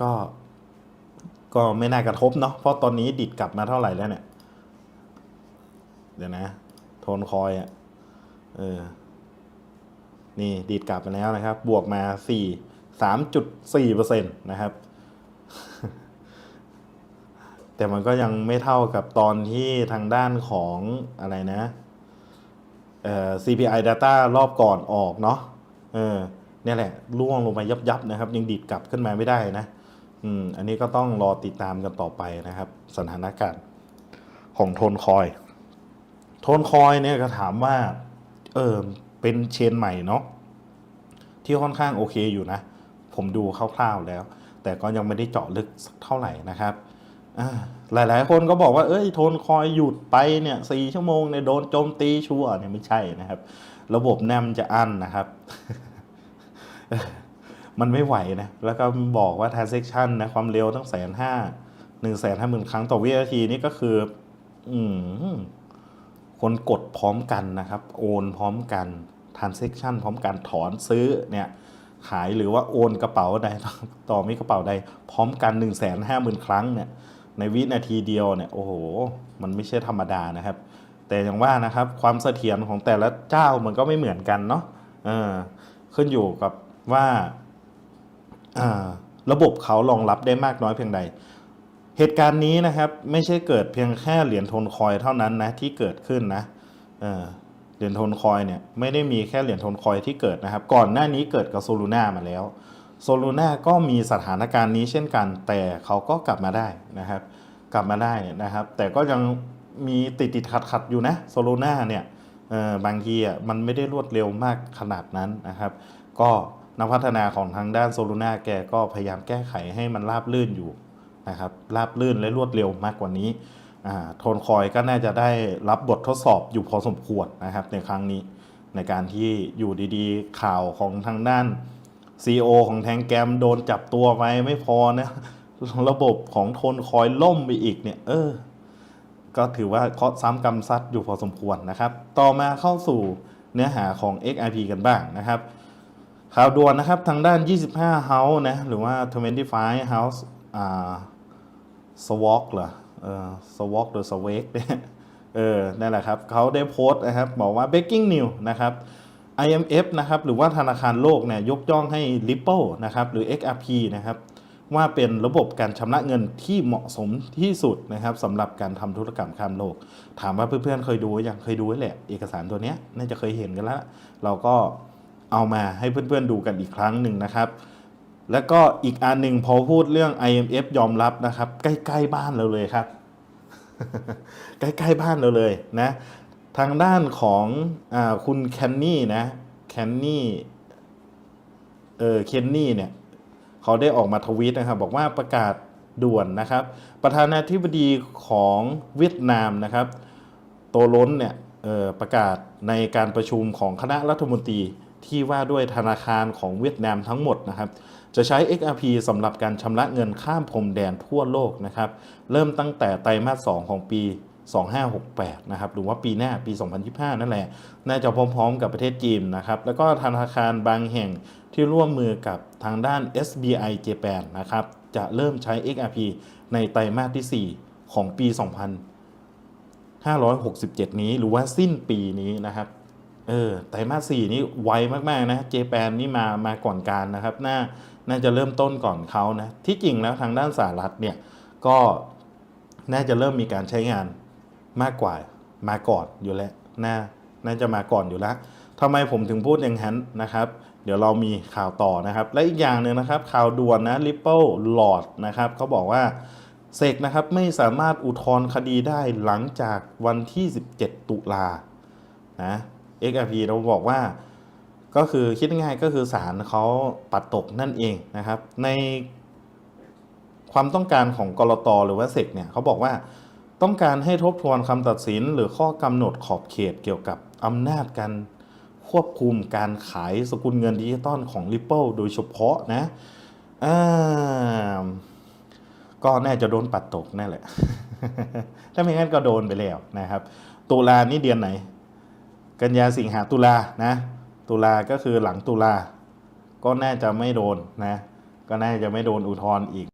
ก็ ก็ไม่น่ากระทบเนาะเพราะตอนนี้ดิดกลับมาเท่าไหร่แล้วเนี่ย เดี๋ยวนะ โทนคอยอะ่ะเออ นี่ดีดกลับไปแล้วนะครับ บวกมาสี่สามจุดสี่เปอร์เซ็นต์นะครับ แต่มันก็ยังไม่เท่ากับตอนที่ทางด้านของอะไรนะเอ่อ CPI data รอบก่อนออกเนาะเออเนี่ยแหละล่วงลงไปยับยับๆนะครับ ยังดีดกลับขึ้นมาไม่ได้นะ อืมอันนี้ก็ต้องรอติดตามกันต่อไปนะครับ สถานการณ์ของโทนคอย โทนคอยเนี่ยก็ถามว่า เออเป็นเชนใหม่เนาะที่ค่อนข้างโอเคอยู่นะ ผมดูคร่าวๆแล้ว แต่ก็ยังไม่ได้เจาะลึกเท่าไหร่นะครับหลายๆ คนก็บอกว่าเอ้ยโทนคอยหยุดไปเนี่ยสี่ชั่วโมงเนี่ยโดนโจมตีชัวเนี่ยไม่ใช่นะครับ ระบบแนมจะอั้นนะครับ มันไม่ไหวนะ แล้วก็บอกว่า transaction นะ ความเร็วตั้งแสนห้าหนึ่งแสนห้าหมื่นครั้งต่อวินาทีนี่ก็คือ อืมคนกดพร้อมกันนะครับ โอนพร้อมกัน transaction พร้อมกันถอนซื้อเนี่ยขายหรือว่าโอนกระเป๋าใดต่อมีกระเป๋าใดพร้อมกัน 1 5 0 0 0 0 ครั้งเนี่ยในวินาทีเดียวเนี่ยโอ้โห มันไม่ใช่ธรรมดานะครับ แต่อย่างว่านะครับความเสถียรของแต่ละเจ้ามันก็ไม่เหมือนกันเนาะเออขึ้นอยู่กับว่า ระบบเขารองรับได้มากน้อยเพียงใด เหตุการณ์นี้นะครับไม่ใช่เกิดเพียงแค่เหรียญโทนคอยเท่านั้นนะที่เกิดขึ้นนะเหรียญโทนคอยเนี่ยไม่ได้มีแค่เหรียญโทนคอยที่เกิดนะครับ ก่อนหน้านี้เกิดกับโซลูน่ามาแล้วโซลูน่าก็มีสถานการณ์นี้เช่นกัน แต่เขาก็กลับมาได้นะครับ กลับมาได้นะครับ แต่ก็ยังมีติดติดขัดขัดอยู่นะโซลูน่าเนี่ยบางทีอะมันไม่ได้รวดเร็วมากขนาดนั้นนะครับ ก็ นักพัฒนาของทางด้านโซลูน่าแกก็พยายามแก้ไขให้มันราบลื่นอยู่นะครับราบลื่นและรวดเร็วมากกว่านี้อ่าโทนคอยก็น่าจะได้รับบททดสอบอยู่พอสมควรนะครับในครั้งนี้ในการที่อยู่ดีๆ ข่าวของทางด้าน CEO ของแทงแกรมโดนจับตัวไปไม่พอนะระบบของโทนคอยล่มไปอีกเนี่ยเออก็ถือว่าเคาะซ้ำกรรมซัดอยู่พอสมควรนะครับ ต่อมาเข้าสู่เนื้อหาของ XRP กันบ้างนะครับ ข่าวด่วนนะครับทางด้าน 25 House นะหรือว่า 25 House อ่าสวอกเหรอเออสวอกหรือสเวกเนี่ยเออนั่นแหละครับเขาได้โพสต์นะครับบอกว่า breaking news นะครับ IMF นะครับหรือว่าธนาคารโลกเนี่ยยกย่องให้ Ripple นะครับหรือ XRP นะครับว่าเป็นระบบการชำระเงินที่เหมาะสมที่สุดนะครับสำหรับการทำธุรกรรมข้ามโลก ถามว่าเพื่อนๆเคยดูยังเคยดูแหละ เอกสารตัวเนี้ยน่าจะเคยเห็นกันแล้ว เราก็ เอามาให้เพื่อนๆดูกันอีกครั้งหนึ่งนะครับ แล้วก็อีกอันหนึ่งพอพูดเรื่อง IMF ยอมรับนะครับ ใกล้ๆบ้านเราเลยครับ ใกล้ๆบ้านเราเลยนะ ทางด้านของอคุณแคนนี่นะแคนนี่เออเคนนี่เนี่ยเขาได้ออกมาทวีตนะครับ บอกว่าประกาศด่วนนะครับ ประธานาธิบดีของเวียดนามนะครับ โตล้นเนี่ยออประกาศในการประชุมของคณะรัฐมนตรี ที่ว่าด้วยธนาคารของเวียดนามทั้งหมดนะครับจะใช้ XRP สำหรับการชำระเงินข้ามพรมแดนทั่วโลกนะครับเริ่มตั้งแต่ไตรมาส 2 ของปี 2568 นะครับหรือว่าปีหน้าปี 2025 นั่นแหละ น่าจะพร้อมๆ กับประเทศจีนนะครับ แล้วก็ธนาคารบางแห่งที่ร่วมมือกับทางด้าน SBI Japan นะครับจะเริ่มใช้ XRP ในไตรมาสที่ 4 ของปี2567 นี้หรือว่าสิ้นปีนี้นะครับ เออไตรมาสสี่นี่ไวมากๆนะเจแปนนี่มามาก่อนการนะครับน่าน่าจะเริ่มต้นก่อนเขานะที่จริงแล้วทางด้านสหรัฐเนี่ยก็น่าจะเริ่มมีการใช้งานมากกว่ามาก่อนอยู่แล้วน่าน่าจะมาก่อนอยู่แล้วทำไมผมถึงพูดอย่างนั้นนะครับ เดี๋ยวเรามีข่าวต่อนะครับ และอีกอย่างหนึ่งนะครับ ข่าวด่วนนะ Ripple Lord นะครับเขาบอกว่าเซกนะครับไม่สามารถอุทธรณ์คดีได้หลังจากวันที่ 17 ตุลานะ XRP เราบอกว่าก็คือคิดง่ายๆก็คือศาลเขาปัดตกนั่นเองนะครับ ในความต้องการของกรตหรือว่าเซกเนี่ยเขาบอกว่าต้องการให้ทบทวนคำตัดสิน หรือข้อกำหนดขอบเขตเกี่ยวกับอำนาจการควบคุมการขายสกุลเงินดิจิตอลของ Ripple โดยเฉพาะนะก็น่าจะโดนปัดตกนั่นแหละ ถ้าไม่งั้นก็โดนไปแล้วนะครับ ตุลานี่เดือนไหน กันยาสิงหาตุลานะตุลาก็คือหลังตุลาก็น่าจะไม่โดนนะก็น่าจะไม่โดนอุทธรณ์อีก